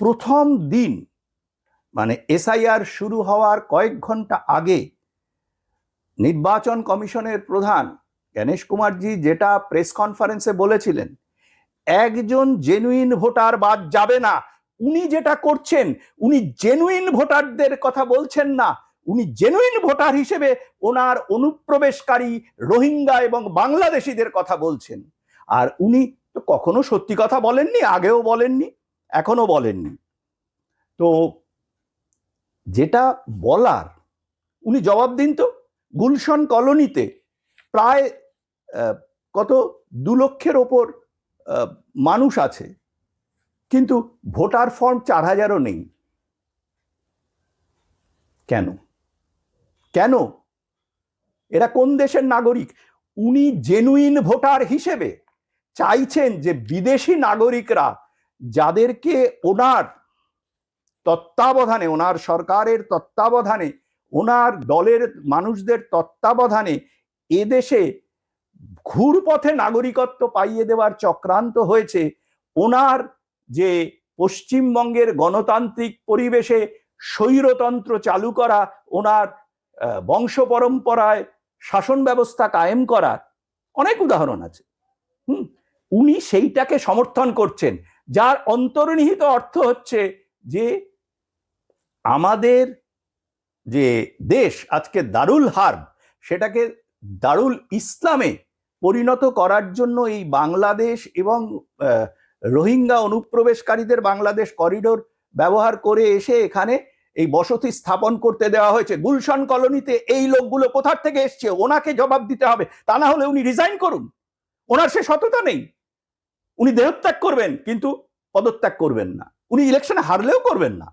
প্রথম দিন মানে এসআইআর শুরু হওয়ার কয়েক ঘণ্টা আগে নির্বাচন কমিশনের প্রধান গণেশ কুমারজি যেটা প্রেস কনফারেন্সে বলেছিলেন, একজন জেনুইন ভোটার বাদ যাবে না। উনি যেটা করছেন, উনি জেনুইন ভোটারদের কথা বলছেন না। উনি জেনুইন ভোটার হিসেবে ওনার অনুপ্রবেশকারী রোহিঙ্গা এবং বাংলাদেশিদের কথা বলছেন। আর উনি তো কখনো সত্যি কথা বলেননি, আগেও বলেননি। এখনও বলেননি। তো যেটা বলার, উনি জবাব দিন তো, গুলশন কলোনিতে প্রায় কত দু লক্ষের ওপর মানুষ আছে, কিন্তু ভোটার ফর্ম চার হাজারও নেই। কেন? কেন? এরা কোন দেশের নাগরিক? উনি জেনুইন ভোটার হিসেবে চাইছেন যে বিদেশি নাগরিকরা যাদেরকে ওনার তত্ত্বাবধানে, ওনার সরকারের তত্ত্বাবধানে, ওনার দলের মানুষদের তত্ত্বাবধানে এদেশে ঘুরপথে নাগরিকত্ব পাইয়ে দেওয়ার চক্রান্ত হয়েছে, ওনার যে পশ্চিমবঙ্গের গণতান্ত্রিক পরিবেশে স্বৈরতন্ত্র চালু করা, ওনার বংশ পরম্পরায় শাসন ব্যবস্থা কায়েম করার অনেক উদাহরণ আছে। হুম? উনি সেইটাকে সমর্থন করছেন। যার অন্তর্নিহিত অর্থ হচ্ছে যে আমাদের যে দেশ আজকে দারুল হার্ব, সেটাকে দারুল ইসলামে পরিণত করার জন্য এই বাংলাদেশ এবং রোহিঙ্গা অনুপ্রবেশকারীদের বাংলাদেশ করিডোর ব্যবহার করে এসে এখানে এই বসতি স্থাপন করতে দেওয়া হয়েছে। গুলশন কলোনিতে এই লোকগুলো কোথার থেকে এসছে? ওনাকে জবাব দিতে হবে। তা না হলে উনি রিজাইন করুন। ওনার সে সততা নেই। উনি দেহত্যাগ করবেন কিন্তু পদত্যাগ করবেন না। উনি ইলেকশনে হারলেও করবেন না।